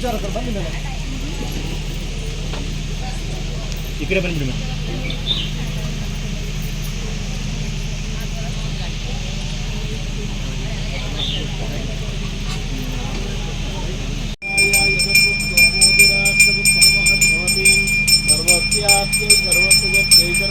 ವಿಚಾರ ಸರ್ ಬನ್ನಿ ಮೇಡಮ್ ಈ ಕಡೆ ಬನ್ನಿ ಮೇಡಮ್ ಸರ್ವಸ್ಯಾತ್ಯೈ ಸರ್ವಸ್ಯ ಜೈಕರ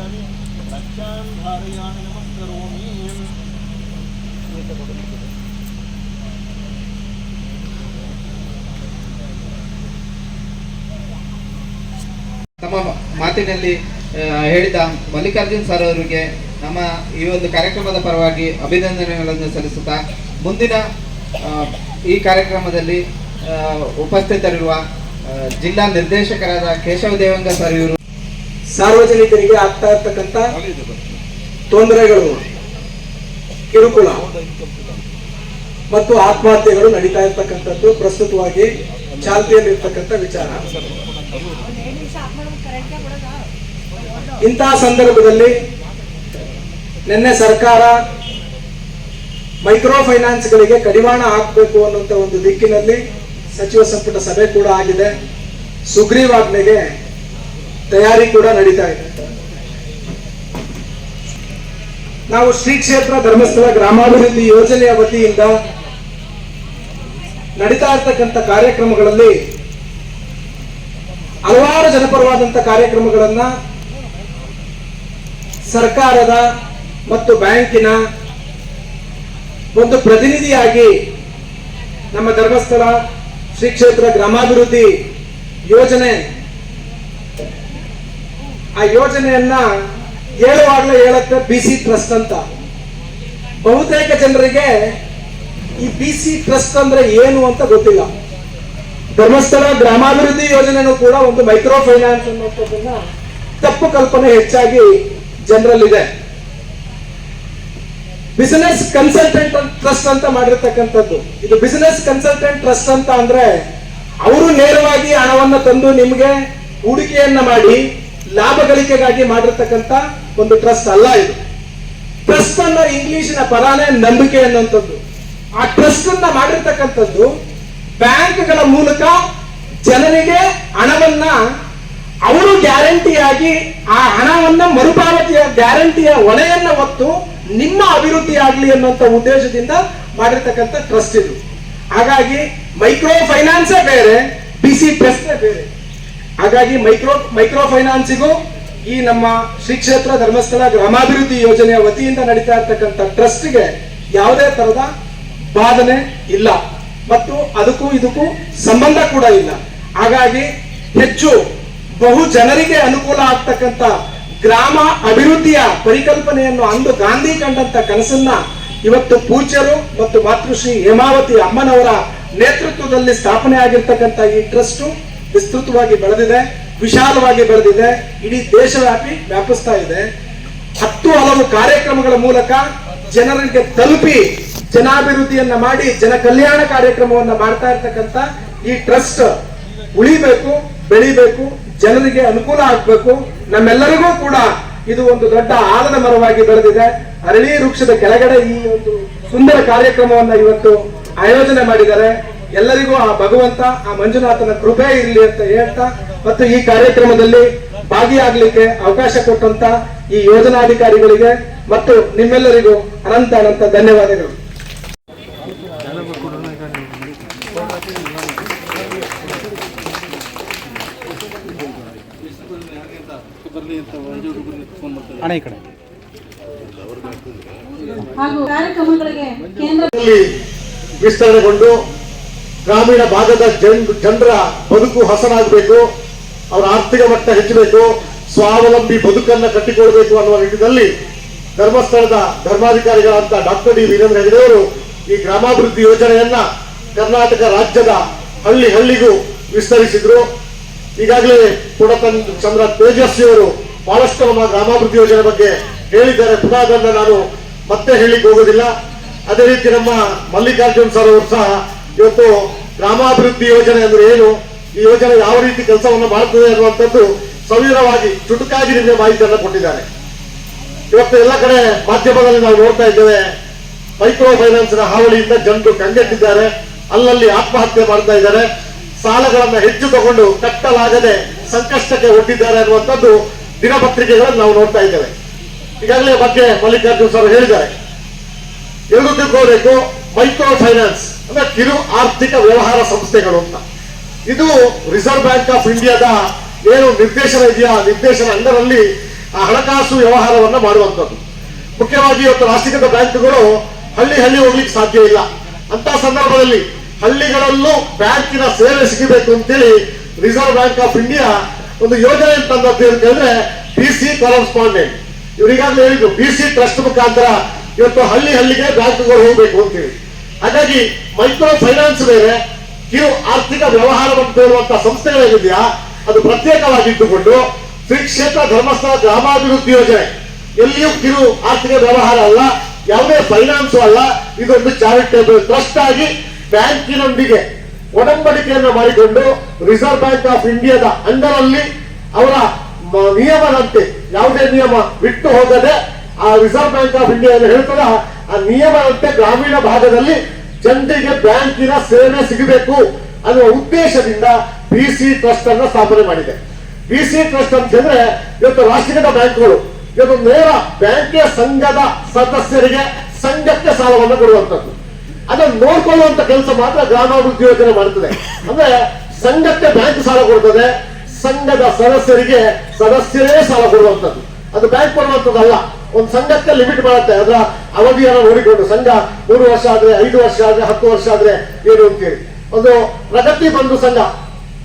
नीराजनमन्त्र्यामि रक्षां धारयामि नमस्करोमि ತಮ್ಮ ಮಾತಿನಲ್ಲಿ ಆ, ಹೇಳಿದ ಮಲ್ಲಿಕಾರ್ಜುನ್ ಸರ್ ಅವರಿಗೆ ನಮ್ಮ ಈ ಒಂದು ಕಾರ್ಯಕ್ರಮದ ಪರವಾಗಿ ಅಭಿನಂದನೆಗಳನ್ನು ಸಲ್ಲಿಸುತ್ತಾ ಮುಂದಿನ ಆ, ಈ ಕಾರ್ಯಕ್ರಮದಲ್ಲಿ ಆ, ಉಪಸ್ಥಿತರಿರುವ ಆ, ಜಿಲ್ಲಾ ನಿರ್ದೇಶಕರಾದ ಕೇಶವ ದೇವಂಗ ಸರ್ ಇವರು ಸಾರ್ವಜನಿಕರಿಗೆ ಆಗ್ತಾ ಇರ್ತಕ್ಕಂಥ ತೊಂದರೆಗಳು, ಕಿರುಕುಳ ಮತ್ತು ಆತ್ಮಹತ್ಯೆಗಳು ನಡೀತಾ ಇರ್ತಕ್ಕಂಥದ್ದು ಪ್ರಸ್ತುತವಾಗಿ ಚಾಲ್ತಿಯಲ್ಲಿರ್ತಕ್ಕಂಥ ವಿಚಾರ. ಇಂತಹ ಸಂದರ್ಭದಲ್ಲಿ ನಿನ್ನೆ ಸರ್ಕಾರ ಮೈಕ್ರೋ ಫೈನಾನ್ಸ್ಗಳಿಗೆ ಕಡಿವಾಣ ಹಾಕಬೇಕು ಅನ್ನುವಂಥ ಒಂದು ದಿಕ್ಕಿನಲ್ಲಿ ಸಚಿವ ಸಂಪುಟ ಸಭೆ ಕೂಡ ಆಗಿದೆ. ಸುಗ್ರೀವಾಜ್ಞೆಗೆ ತಯಾರಿ ಕೂಡ ನಡೀತಾ ಇದೆ. ನಾವು ಶ್ರೀ ಕ್ಷೇತ್ರ ಧರ್ಮಸ್ಥಳ ಗ್ರಾಮಾಭಿವೃದ್ಧಿ ಯೋಜನೆಯ ವತಿಯಿಂದ ನಡೀತಾ ಇರ್ತಕ್ಕಂಥ ಕಾರ್ಯಕ್ರಮಗಳಲ್ಲಿ ಹಲವಾರು ಜನಪರವಾದಂಥ ಕಾರ್ಯಕ್ರಮಗಳನ್ನ ಸರ್ಕಾರದ ಮತ್ತು ಬ್ಯಾಂಕಿನ ಒಂದು ಪ್ರತಿನಿಧಿಯಾಗಿ ನಮ್ಮ ಧರ್ಮಸ್ಥಳ ಶ್ರೀ ಕ್ಷೇತ್ರ ಗ್ರಾಮಾಭಿವೃದ್ಧಿ ಯೋಜನೆ ಆ ಯೋಜನೆಯನ್ನ ಹೇಳುವಾಗಲೇ ಹೇಳುತ್ತೆ ಬಿ ಸಿ ಟ್ರಸ್ಟ್ ಅಂತ. ಬಹುತೇಕ ಜನರಿಗೆ ಈ ಬಿ ಸಿ ಟ್ರಸ್ಟ್ ಅಂದ್ರೆ ಏನು ಅಂತ ಗೊತ್ತಿಲ್ಲ. ಧರ್ಮಸ್ಥಳ ಗ್ರಾಮಾಭಿವೃದ್ಧಿ ಯೋಜನೆನೂ ಕೂಡ ಒಂದು ಮೈಕ್ರೋ ಫೈನಾನ್ಸ್ ಅನ್ನುವಂಥದ್ದನ್ನ ತಪ್ಪು ಕಲ್ಪನೆ ಹೆಚ್ಚಾಗಿ ಜನರಲ್ಲಿದೆ. ಬಿಸಿನೆಸ್ ಕನ್ಸಲ್ಟೆಂಟ್ ಟ್ರಸ್ಟ್ ಅಂತ ಮಾಡಿರ್ತಕ್ಕಂಥದ್ದು. ಇದು ಬಿಸಿನೆಸ್ ಕನ್ಸಲ್ಟೆಂಟ್ ಟ್ರಸ್ಟ್ ಅಂತ ಅಂದ್ರೆ, ಅವರು ನೇರವಾಗಿ ಹಣವನ್ನ ತಂದು ನಿಮಗೆ ಹೂಡಿಕೆಯನ್ನ ಮಾಡಿ ಲಾಭ ಗಳಿಕೆಗಾಗಿ ಮಾಡಿರ್ತಕ್ಕಂಥ ಒಂದು ಟ್ರಸ್ಟ್ ಅಲ್ಲ ಇದು. ಟ್ರಸ್ಟ್ ಅನ್ನ ಇಂಗ್ಲಿಷಿನ ಪರಾನೇ ನಂಬಿಕೆ ಅನ್ನುವಂಥದ್ದು. ಆ ಟ್ರಸ್ಟ್ ಅನ್ನ ಮಾಡಿರ್ತಕ್ಕಂಥದ್ದು ಬ್ಯಾಂಕ್ಗಳ ಮೂಲಕ ಜನರಿಗೆ ಹಣವನ್ನ ಅವರು ಗ್ಯಾರಂಟಿಯಾಗಿ ಆ ಹಣವನ್ನ ಮರುಪಾವತಿಯ ಗ್ಯಾರಂಟಿಯ ಹೊಣೆಯನ್ನ ಹೊತ್ತು ನಿಮ್ಮ ಅಭಿವೃದ್ಧಿ ಆಗಲಿ ಅನ್ನುವಂಥ ಉದ್ದೇಶದಿಂದ ಮಾಡಿರ್ತಕ್ಕಂಥ ಟ್ರಸ್ಟ್ ಇದು. ಹಾಗಾಗಿ ಮೈಕ್ರೋ ಫೈನಾನ್ಸೇ ಬೇರೆ, ಬಿ ಸಿ ಟ್ರಸ್ಟೇ ಬೇರೆ. ಹಾಗಾಗಿ ಮೈಕ್ರೋ ಮೈಕ್ರೋ ಫೈನಾನ್ಸಿಗೂ ಈ ನಮ್ಮ ಶ್ರೀ ಕ್ಷೇತ್ರ ಧರ್ಮಸ್ಥಳ ಗ್ರಾಮಾಭಿವೃದ್ಧಿ ಯೋಜನೆಯ ವತಿಯಿಂದ ನಡೀತಾ ಇರ್ತಕ್ಕಂಥ ಟ್ರಸ್ಟ್ಗೆ ಯಾವುದೇ ತರದ ಬಾಧನೆ ಇಲ್ಲ. ಮತ್ತು ಅದಕ್ಕೂ ಇದಕ್ಕೂ ಸಂಬಂಧ ಕೂಡ ಇಲ್ಲ. ಹಾಗಾಗಿ ಹೆಚ್ಚು ಬಹು ಜನರಿಗೆ ಅನುಕೂಲ ಆಗ್ತಕ್ಕಂಥ ಗ್ರಾಮ ಅಭಿವೃದ್ಧಿಯ ಪರಿಕಲ್ಪನೆಯನ್ನು ಅಂದು ಗಾಂಧಿ ಕಂಡಂತ ಕನಸನ್ನ ಇವತ್ತು ಪೂಜ್ಯರು ಮತ್ತು ಮಾತೃಶ್ರೀ ಹೇಮಾವತಿ ಅಮ್ಮನವರ ನೇತೃತ್ವದಲ್ಲಿ ಸ್ಥಾಪನೆ ಆಗಿರ್ತಕ್ಕಂಥ ಈ ಟ್ರಸ್ಟ್ ವಿಸ್ತೃತವಾಗಿ ಬೆಳೆದಿದೆ, ವಿಶಾಲವಾಗಿ ಬೆಳೆದಿದೆ, ಇಡೀ ದೇಶವ್ಯಾಪಿ ವ್ಯಾಪಿಸ್ತಾ ಇದೆ. ಹತ್ತು ಹಲವು ಕಾರ್ಯಕ್ರಮಗಳ ಮೂಲಕ ಜನರಿಗೆ ತಲುಪಿ ಜನಾಭಿವೃದ್ಧಿಯನ್ನ ಮಾಡಿ ಜನ ಕಲ್ಯಾಣ ಕಾರ್ಯಕ್ರಮವನ್ನ ಮಾಡ್ತಾ ಇರ್ತಕ್ಕಂಥ ಈ ಟ್ರಸ್ಟ್ ಉಳಿಬೇಕು, ಬೆಳಿಬೇಕು, ಜನರಿಗೆ ಅನುಕೂಲ ಆಗ್ಬೇಕು. ನಮ್ಮೆಲ್ಲರಿಗೂ ಕೂಡ ಇದು ಒಂದು ದೊಡ್ಡ ಆಲದ ಮರವಾಗಿ ಬೆಳೆದಿದೆ. ಅರಳಿ ವೃಕ್ಷದ ಕೆಳಗಡೆ ಈ ಒಂದು ಸುಂದರ ಕಾರ್ಯಕ್ರಮವನ್ನ ಇವತ್ತು ಆಯೋಜನೆ ಮಾಡಿದ್ದಾರೆ. ಎಲ್ಲರಿಗೂ ಆ ಭಗವಂತ ಆ ಮಂಜುನಾಥನ ಕೃಪೆ ಇರಲಿ ಅಂತ ಹೇಳ್ತಾ ಮತ್ತು ಈ ಕಾರ್ಯಕ್ರಮದಲ್ಲಿ ಭಾಗಿಯಾಗಲಿಕ್ಕೆ ಅವಕಾಶ ಕೊಟ್ಟಂತ ಈ ಯೋಜನಾಧಿಕಾರಿಗಳಿಗೆ ಮತ್ತು ನಿಮ್ಮೆಲ್ಲರಿಗೂ ಅನಂತ ಅನಂತ ಧನ್ಯವಾದಗಳು. ಹಾಗೂ ಕಾರ್ಯಕ್ರಮಗಳಿಗೆ ಕೇಂದ್ರ ಇಲ್ಲಿ ವಿಸ್ತರಣೆಗೊಂಡು ಗ್ರಾಮೀಣ ಭಾಗದ ಜನ್ ಜನರ ಬದುಕು ಹಸನಾಗಬೇಕು, ಅವರ ಆರ್ಥಿಕ ಮಟ್ಟ ಹೆಚ್ಚಬೇಕು, ಸ್ವಾವಲಂಬಿ ಬದುಕನ್ನು ಕಟ್ಟಿಕೊಳ್ಬೇಕು ಅನ್ನುವ ನಿಟ್ಟಿನಲ್ಲಿ ಧರ್ಮಸ್ಥಳದ ಧರ್ಮಾಧಿಕಾರಿಗಳಂತ ಡಾಕ್ಟರ್ ಡಿ ವೀರೇಂದ್ರ ಹೆಗಡೆಯವರು ಈ ಗ್ರಾಮಾಭಿವೃದ್ಧಿ ಯೋಜನೆಯನ್ನ ಕರ್ನಾಟಕ ರಾಜ್ಯದ ಹಳ್ಳಿ ಹಳ್ಳಿಗೂ ವಿಸ್ತರಿಸಿದ್ರು. ಈಗಾಗಲೇ ಪುಡತನ್ ಚಂದ್ರ ತೇಜಸ್ವಿ ಅವರು ಬಹಳಷ್ಟು ನಮ್ಮ ಗ್ರಾಮಾಭಿವೃದ್ಧಿ ಯೋಜನೆ ಬಗ್ಗೆ ಹೇಳಿದ್ದಾರೆ. ಪುನಃ ನಾನು ಮತ್ತೆ ಹೇಳಿಕ್ಕೆ ಹೋಗೋದಿಲ್ಲ. ಅದೇ ರೀತಿ ನಮ್ಮ ಮಲ್ಲಿಕಾರ್ಜುನ್ ಸರ್ ಅವರು ಸಹ ಇವತ್ತು ಗ್ರಾಮಾಭಿವೃದ್ಧಿ ಯೋಜನೆ ಅಂದ್ರೆ ಏನು? ಈ ಯೋಜನೆ ಯಾವ ರೀತಿ ಕೆಲಸವನ್ನು ಮಾಡುತ್ತದೆ ಅನ್ನುವಂಥದ್ದು ಸವಿರವಾಗಿ ಚುಟುಕಾಗಿ ನಿಮಗೆ ಮಾಹಿತಿಯನ್ನು ಕೊಟ್ಟಿದ್ದಾರೆ ಇವತ್ತು ಎಲ್ಲ ಕಡೆ ಮಾಧ್ಯಮದಲ್ಲಿ ನಾವು ನೋಡ್ತಾ ಇದ್ದೇವೆ, ಮೈಕ್ರೋ ಫೈನಾನ್ಸ್ನ ಹಾವಳಿಯಿಂದ ಜನರು ಕಂಗೆಟ್ಟಿದ್ದಾರೆ, ಅಲ್ಲಲ್ಲಿ ಆತ್ಮಹತ್ಯೆ ಮಾಡ್ತಾ ಇದ್ದಾರೆ, ಸಾಲಗಳನ್ನು ಹೆಚ್ಚು ತಗೊಂಡು ಕಟ್ಟಲಾಗದೆ ಸಂಕಷ್ಟಕ್ಕೆ ಒಡ್ಡಿದ್ದಾರೆ ಅನ್ನುವಂಥದ್ದು ದಿನಪತ್ರಿಕೆಗಳನ್ನು ನಾವು ನೋಡ್ತಾ ಇದ್ದೇವೆ. ಈಗಾಗಲೇ ಬಗ್ಗೆ ಮಲ್ಲಿಕಾರ್ಜುನ್ ಸರ್ ಹೇಳಿದ್ದಾರೆ. ಎಲ್ಲರೂ ತಿಳ್ಕೋಬೇಕು ಮೈಕ್ರೋ ಫೈನಾನ್ಸ್ ಅಂದ್ರೆ ಕಿರು ಆರ್ಥಿಕ ವ್ಯವಹಾರ ಸಂಸ್ಥೆಗಳು ಅಂತ. ಇದು ರಿಸರ್ವ್ ಬ್ಯಾಂಕ್ ಆಫ್ ಇಂಡಿಯಾದ ಏನು ನಿರ್ದೇಶನ ಇದೆಯಾ? ನಿರ್ದೇಶನ ಅಂಡರಲ್ಲಿ ಆ ಹಣಕಾಸು ವ್ಯವಹಾರವನ್ನ ಮಾಡುವಂಥದ್ದು. ಮುಖ್ಯವಾಗಿ ಇವತ್ತು ರಾಷ್ಟ್ರೀಕೃತ ಬ್ಯಾಂಕ್ಗಳು ಹಳ್ಳಿ ಹಳ್ಳಿ ಹೋಗ್ಲಿಕ್ಕೆ ಸಾಧ್ಯ ಇಲ್ಲ. ಅಂತ ಸಂದರ್ಭದಲ್ಲಿ ಹಳ್ಳಿಗಳಲ್ಲೂ ಬ್ಯಾಂಕಿನ ಸೇವೆ ಸಿಗಬೇಕು ಅಂತೇಳಿ ರಿಸರ್ವ್ ಬ್ಯಾಂಕ್ ಆಫ್ ಇಂಡಿಯಾ ಒಂದು ಯೋಜನೆ ತಂದದ್ದು ಅಂತ ಹೇಳಿದ್ರೆ ಬಿ ಸಿ ಕರೆಸ್ಪಾಂಡೆಂಟ್ ಇವರಿಗಾಗಲೇ ಹೇಳಿದ್ರು ಬಿ ಸಿ ಟ್ರಸ್ಟ್ ಮುಖಾಂತರ ಇವತ್ತು ಹಳ್ಳಿ ಹಳ್ಳಿಗೆ ಬ್ಯಾಂಕ್ಗಳು ಹೋಗ್ಬೇಕು ಅಂತೇಳಿ ಹಾಗಾಗಿ ಮೈಕ್ರೋ ಫೈನಾನ್ಸ್ ಬೇರೆ ಕಿರು ಆರ್ಥಿಕ ವ್ಯವಹಾರವನ್ನು ತೋರುವಂತಹ ಸಂಸ್ಥೆಗಳೇನಿದೆಯಾ, ಅದು ಪ್ರತ್ಯೇಕವಾಗಿದ್ದುಕೊಂಡು ಶ್ರೀ ಕ್ಷೇತ್ರ ಧರ್ಮಸ್ಥಳ ಗ್ರಾಮಾಭಿವೃದ್ಧಿ ಯೋಜನೆ. ಎಲ್ಲಿಯೂ ಕಿರು ಆರ್ಥಿಕ ವ್ಯವಹಾರ ಅಲ್ಲ, ಯಾವುದೇ ಫೈನಾನ್ಸ್ ಅಲ್ಲ, ಇದೊಂದು ಚಾರಿಟೇಬಲ್ ಟ್ರಸ್ಟ್ ಆಗಿ ಬ್ಯಾಂಕಿನೊಂದಿಗೆ ಒಡಂಬಡಿಕೆಯನ್ನು ಮಾಡಿಕೊಂಡು ರಿಸರ್ವ್ ಬ್ಯಾಂಕ್ ಆಫ್ ಇಂಡಿಯಾದ ಅಂಡರ್ ಅಲ್ಲಿ ಅವರ ನಿಯಮದಂತೆ ಯಾವುದೇ ನಿಯಮ ಬಿಟ್ಟು ಹೋಗದೆ ಆ ರಿಸರ್ವ್ ಬ್ಯಾಂಕ್ ಆಫ್ ಇಂಡಿಯಾ ಅಲ್ಲಿ ಹೇಳ್ತದ ಆ ನಿಯಮದಂತೆ ಗ್ರಾಮೀಣ ಭಾಗದಲ್ಲಿ ಜನರಿಗೆ ಬ್ಯಾಂಕಿನ ಸೇವೆ ಸಿಗಬೇಕು ಅನ್ನುವ ಉದ್ದೇಶದಿಂದ ಬಿ ಸಿ ಟ್ರಸ್ಟ್ ಅನ್ನ ಸ್ಥಾಪನೆ ಮಾಡಿದೆ. ಬಿಸಿ ಟ್ರಸ್ಟ್ ಅಂತ ಹೇಳಿದ್ರೆ, ಇವತ್ತು ರಾಷ್ಟ್ರೀಕೃತ ಬ್ಯಾಂಕ್ಗಳು, ಇವತ್ತು ನೇರ ಬ್ಯಾಂಕಿನ ಸಂಘದ ಸದಸ್ಯರಿಗೆ ಸಂಘಕ್ಕೆ ಸಾಲವನ್ನು ಕೊಡುವಂತದ್ದು ಅದನ್ನು ನೋಡ್ಕೊಳ್ಳುವಂತ ಕೆಲಸ ಮಾತ್ರ ಗ್ರಾಮಾಭಿವೃದ್ಧಿ ಯೋಜನೆ ಮಾಡುತ್ತದೆ ಅಂದ್ರೆ ಸಂಘಕ್ಕೆ ಬ್ಯಾಂಕ್ ಸಾಲ ಕೊಡ್ತದೆ, ಸಂಘದ ಸದಸ್ಯರಿಗೆ ಸದಸ್ಯರೇ ಸಾಲ ಕೊಡುವಂತದ್ದು ಅದು ಬ್ಯಾಂಕ್ ಕೊಡುವಂತದ್ದಲ್ಲ ಒಂದು ಸಂಘಕ್ಕೆ ಲಿಮಿಟ್ ಬರುತ್ತೆ ಅದರ ಅವಧಿಯನ್ನು ನೋಡಿಕೊಂಡು, ಸಂಘ ಮೂರು ವರ್ಷ ಆದ್ರೆ, ಐದು ವರ್ಷ ಆದ್ರೆ, ಹತ್ತು ವರ್ಷ ಆದ್ರೆ ಏನು ಅಂತೇಳಿ ಒಂದು ಪ್ರಗತಿ ಬಂಧು ಸಂಘ,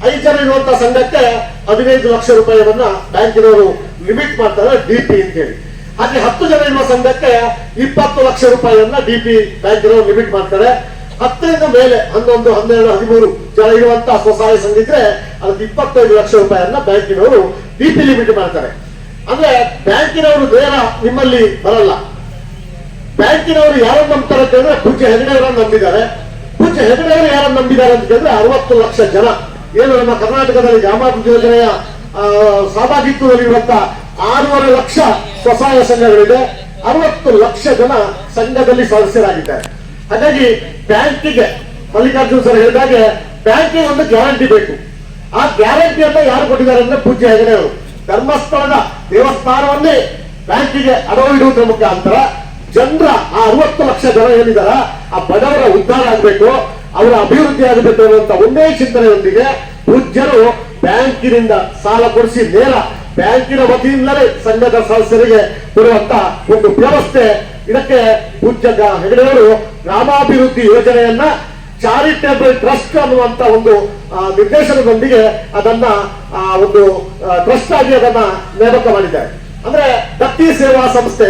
ಐದು ಜನ ಇರುವಂತಹ ಸಂಘಕ್ಕೆ ಹದಿನೈದು ಲಕ್ಷ ರೂಪಾಯಿಯನ್ನ ಬ್ಯಾಂಕಿನವರು ಲಿಮಿಟ್ ಮಾಡ್ತಾರೆ ಡಿ ಪಿ ಅಂತೇಳಿ. ಹಾಗೆ ಹತ್ತು ಜನ ಇರುವ ಸಂಘಕ್ಕೆ ಇಪ್ಪತ್ತು ಲಕ್ಷ ರೂಪಾಯಿಯನ್ನ ಡಿಪಿ ಬ್ಯಾಂಕಿನವರು ಲಿಮಿಟ್ ಮಾಡ್ತಾರೆ. ಹತ್ತರಿಂದ ಮೇಲೆ, ಹನ್ನೊಂದು, ಹನ್ನೆರಡು, ಹದಿಮೂರು ಜನ ಇರುವಂತಹ ಸ್ವಸಹಾಯ ಸಂಘ ಇದ್ರೆ ಅದಕ್ಕೆ ಇಪ್ಪತ್ತೈದು ಲಕ್ಷ ರೂಪಾಯಿಯನ್ನ ಬ್ಯಾಂಕಿನವರು ಡಿಪಿ ಲಿಮಿಟ್ ಮಾಡ್ತಾರೆ. ಅಂದ್ರೆ ಬ್ಯಾಂಕಿನವರು ನೇರ ನಿಮ್ಮಲ್ಲಿ ಬರಲ್ಲ. ಬ್ಯಾಂಕಿನವರು ಯಾರನ್ನು ನಂಬ್ತಾರೆ ಅಂತ ಹೇಳಿದ್ರೆ ಪೂಜ್ಯ ಹೆಗಡೆಯವರನ್ನು ನಂಬಿದ್ದಾರೆ. ಪೂಜೆ ಹೆಗಡೆಯವರು ಯಾರನ್ನು ನಂಬಿದ್ದಾರೆ ಅಂತ ಹೇಳಿದ್ರೆ ಅರವತ್ತು ಲಕ್ಷ ಜನ. ಏನು ನಮ್ಮ ಕರ್ನಾಟಕದಲ್ಲಿ ಗ್ರಾಮಾಭಿವೃದ್ಧಿ ಯೋಜನೆಯ ಆ, ಸಹಭಾಗಿತ್ವದಲ್ಲಿರುವಂತ ಆರೂವರೆ ಲಕ್ಷ ಸ್ವಸಹಾಯ ಸಂಘಗಳಿದೆ. ಅರವತ್ತು ಲಕ್ಷ ಜನ ಸಂಘದಲ್ಲಿ ಸದಸ್ಯರಾಗಿದ್ದಾರೆ. ಹಾಗಾಗಿ ಬ್ಯಾಂಕಿಗೆ ಮಲ್ಲಿಕಾರ್ಜುನ್ ಸರ್ ಹೇಳಿದಾಗೆ ಬ್ಯಾಂಕಿಗೆ ಒಂದು ಗ್ಯಾರಂಟಿ ಬೇಕು. ಆ ಗ್ಯಾರಂಟಿಯನ್ನ ಯಾರು ಕೊಟ್ಟಿದ್ದಾರೆ ಅಂದ್ರೆ ಪೂಜ್ಯ ಹೆಗಡೆಯವರು. ಧರ್ಮಸ್ಥಳದ ದೇವಸ್ಥಾನವನ್ನೇ ಬ್ಯಾಂಕಿಗೆ ಅಡವು ಇಡುವುದರ ಮುಖಾಂತರ ಜನರ ಆ ಅರವತ್ತು ಲಕ್ಷ ಜನ ಏನಿದಾರ, ಆ ಬಡವರ ಉದ್ಧಾರ ಆಗಬೇಕು, ಅವರ ಅಭಿವೃದ್ಧಿ ಆಗಬೇಕು ಅನ್ನುವಂತ ಒಂದೇ ಚಿಂತನೆಯೊಂದಿಗೆ ಪೂಜ್ಯರು ಬ್ಯಾಂಕಿನಿಂದ ಸಾಲ ಕೊಡಿಸಿ ನೇರ ಬ್ಯಾಂಕಿನ ವತಿಯಿಂದಲೇ ಸಂಘದ ಸದಸ್ಯರಿಗೆ ಕೊಡುವಂತ ಒಂದು ವ್ಯವಸ್ಥೆ. ಇದಕ್ಕೆ ಪೂಜ್ಯ ಹೆಗಡೆಯವರು ಗ್ರಾಮಾಭಿವೃದ್ಧಿ ಯೋಜನೆಯನ್ನ ಚಾರಿಟೇಬಲ್ ಟ್ರಸ್ಟ್ ಅನ್ನುವಂತ ಒಂದು ನಿರ್ದೇಶನದೊಂದಿಗೆ ಅದನ್ನ ಒಂದು ಟ್ರಸ್ಟ್ ಆಗಿ ಅದನ್ನ ನೇಮಕ ಮಾಡಿದ್ದಾರೆ. ಅಂದ್ರೆ ದತ್ತಿ ಸೇವಾ ಸಂಸ್ಥೆ.